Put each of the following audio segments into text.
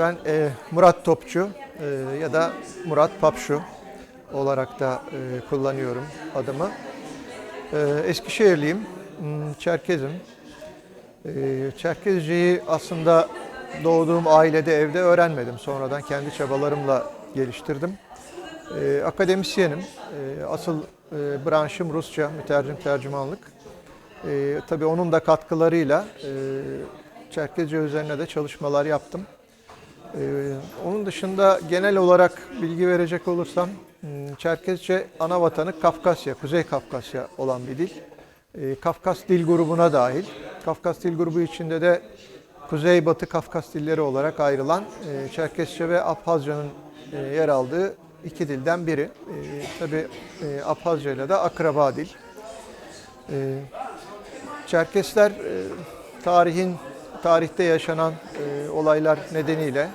ben e, Murat Topçu e, ya da Murat Papşu olarak da e, kullanıyorum adımı. E, Eskişehirliyim, hmm, Çerkezim. E, Çerkezceyi aslında doğduğum ailede, evde öğrenmedim. Sonradan kendi çabalarımla geliştirdim. E, akademisyenim. E, asıl e, branşım Rusça, mütercim tercümanlık. E, tabii onun da katkılarıyla e, Çerkezce üzerine de çalışmalar yaptım. Ee, onun dışında genel olarak bilgi verecek olursam hmm, Çerkezce ana vatanı Kafkasya, Kuzey Kafkasya olan bir dil. Ee, Kafkas dil grubuna dahil. Kafkas dil grubu içinde de Kuzey Batı Kafkas dilleri olarak ayrılan e, ve Abhazca'nın e, yer aldığı iki dilden biri. E, tabii e, Abhazca ile de akraba dil. E, Çerkesler e, tarihin tarihte yaşanan e, olaylar nedeniyle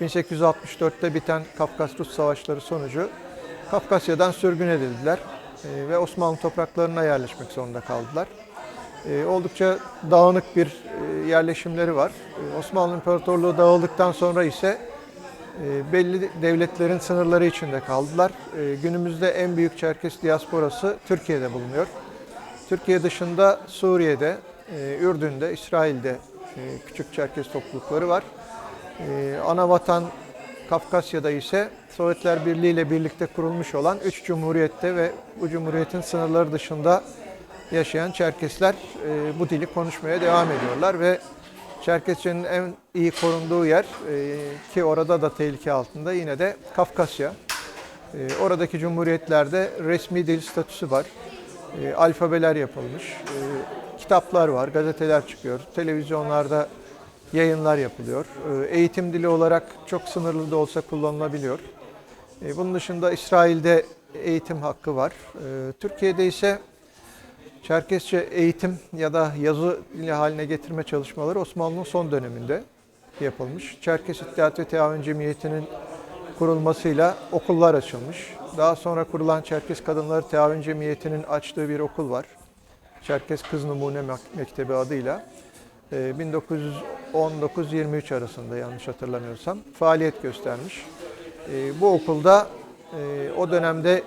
1864'te biten Kafkas-Rus savaşları sonucu Kafkasya'dan sürgün edildiler e, ve Osmanlı topraklarına yerleşmek zorunda kaldılar. E, oldukça dağınık bir e, yerleşimleri var. Osmanlı İmparatorluğu dağıldıktan sonra ise belli devletlerin sınırları içinde kaldılar. Günümüzde en büyük Çerkes diasporası Türkiye'de bulunuyor. Türkiye dışında Suriye'de, Ürdün'de, İsrail'de küçük Çerkes toplulukları var. E, ana vatan Kafkasya'da ise Sovyetler Birliği ile birlikte kurulmuş olan üç cumhuriyette ve bu cumhuriyetin sınırları dışında yaşayan Çerkesler e, bu dili konuşmaya devam ediyorlar ve Çerkesçenin en iyi korunduğu yer e, ki orada da tehlike altında yine de Kafkasya. E, oradaki cumhuriyetlerde resmi dil statüsü var. E, alfabeler yapılmış, e, kitaplar var, gazeteler çıkıyor, televizyonlarda yayınlar yapılıyor. E, eğitim dili olarak çok sınırlı da olsa kullanılabiliyor. E, bunun dışında İsrail'de eğitim hakkı var. E, Türkiye'de ise Çerkesçe eğitim ya da yazı dili haline getirme çalışmaları Osmanlı'nın son döneminde yapılmış. Çerkes İttihat ve Teavün Cemiyeti'nin kurulmasıyla okullar açılmış. Daha sonra kurulan Çerkes Kadınları Teavün Cemiyeti'nin açtığı bir okul var. Çerkes Kız Numune Mek- Mektebi adıyla. Ee, 1919-23 arasında yanlış hatırlamıyorsam faaliyet göstermiş. Ee, Bu okulda e, o dönemde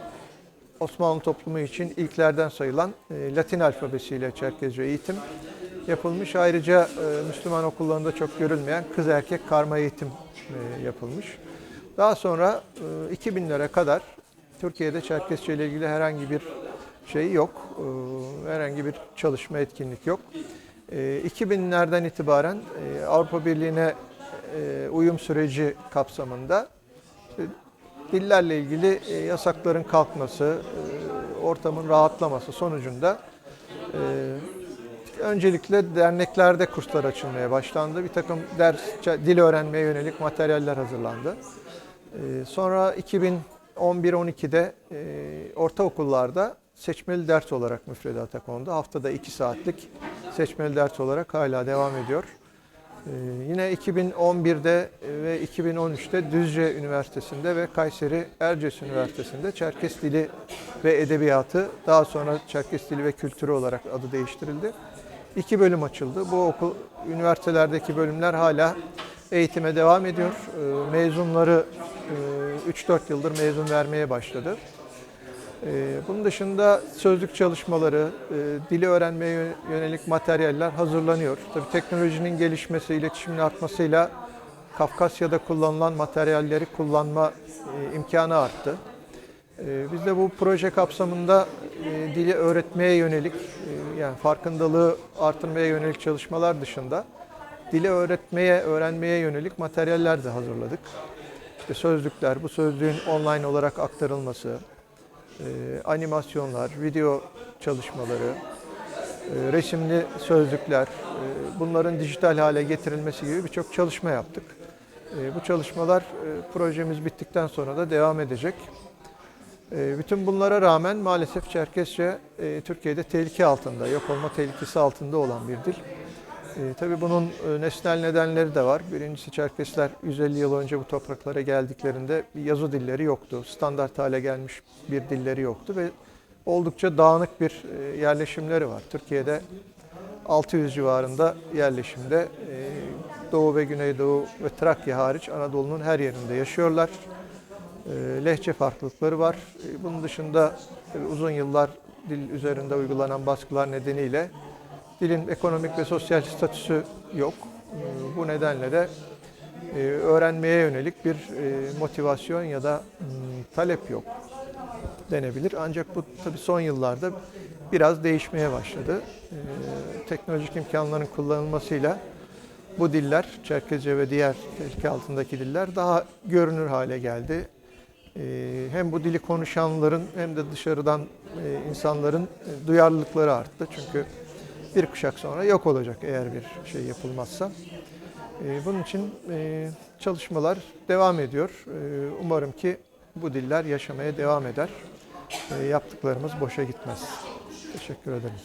Osmanlı toplumu için ilklerden sayılan e, Latin alfabesiyle Çerkezce eğitim yapılmış. Ayrıca e, Müslüman okullarında çok görülmeyen kız erkek karma eğitim yapılmış. Daha sonra e, 2000'lere kadar Türkiye'de Çerkezce ile ilgili herhangi bir şey yok. Herhangi bir çalışma, etkinlik yok. E, 2000'lerden itibaren e, Avrupa Birliği'ne e, uyum süreci kapsamında işte dillerle ilgili e, yasakların kalkması, e, ortamın rahatlaması sonucunda e, öncelikle derneklerde kurslar açılmaya başlandı. Bir takım ders, dil öğrenmeye yönelik materyaller hazırlandı. E, Sonra 2011-12'de e, ortaokullarda seçmeli ders olarak müfredata kondu. Haftada 2 saatlik seçmeli ders olarak hala devam ediyor. Ee, yine 2011'de ve 2013'te Düzce Üniversitesi'nde ve Kayseri Erciyes Üniversitesi'nde Çerkes Dili ve Edebiyatı, daha sonra Çerkes Dili ve Kültürü olarak adı değiştirildi. İki bölüm açıldı. Bu okul, üniversitelerdeki bölümler hala eğitime devam ediyor. Ee, Mezunları e, 3-4 yıldır mezun vermeye başladı. Ee, Bunun dışında sözlük çalışmaları, e, dili öğrenmeye yönelik materyaller hazırlanıyor. Tabii teknolojinin gelişmesi, iletişimin artmasıyla Kafkasya'da kullanılan materyalleri kullanma e, imkanı arttı. E, Biz de bu proje kapsamında e, dili öğretmeye yönelik, yani farkındalığı artırmaya yönelik çalışmalar dışında dili öğretmeye, öğrenmeye yönelik materyaller de hazırladık. İşte sözlükler, bu sözlüğün online olarak aktarılması, animasyonlar, video çalışmaları, e, resimli sözlükler, e, bunların dijital hale getirilmesi gibi birçok çalışma yaptık. E, bu çalışmalar projemiz bittikten sonra da devam edecek. Bütün bunlara rağmen maalesef Çerkesçe Türkiye'de tehlike altında, yok olma tehlikesi altında olan bir dil. E, tabii bunun e, nesnel nedenleri de var. Birincisi Çerkesler 150 yıl önce bu topraklara geldiklerinde yazı dilleri yoktu. Standart hale gelmiş bir dilleri yoktu ve oldukça dağınık bir e, yerleşimleri var. Türkiye'de 600 civarında yerleşimde e, Doğu ve Güneydoğu ve Trakya hariç Anadolu'nun her yerinde yaşıyorlar. Lehçe farklılıkları var. Bunun dışında uzun yıllar dil üzerinde uygulanan baskılar nedeniyle dilin ekonomik ve sosyal statüsü yok. E, Bu nedenle de e, öğrenmeye yönelik bir e, motivasyon ya da talep yok denebilir. Ancak bu tabii son yıllarda biraz değişmeye başladı. E, Teknolojik imkanların kullanılmasıyla bu diller, Çerkezce ve diğer tehlike altındaki diller daha görünür hale geldi. E, Hem bu dili konuşanların hem de dışarıdan e, insanların duyarlılıkları arttı. Çünkü bir kuşak sonra yok olacak eğer bir şey yapılmazsa. E, Bunun için e, çalışmalar devam ediyor. E, Umarım ki bu diller yaşamaya devam eder. E, Yaptıklarımız boşa gitmez. Teşekkür ederim.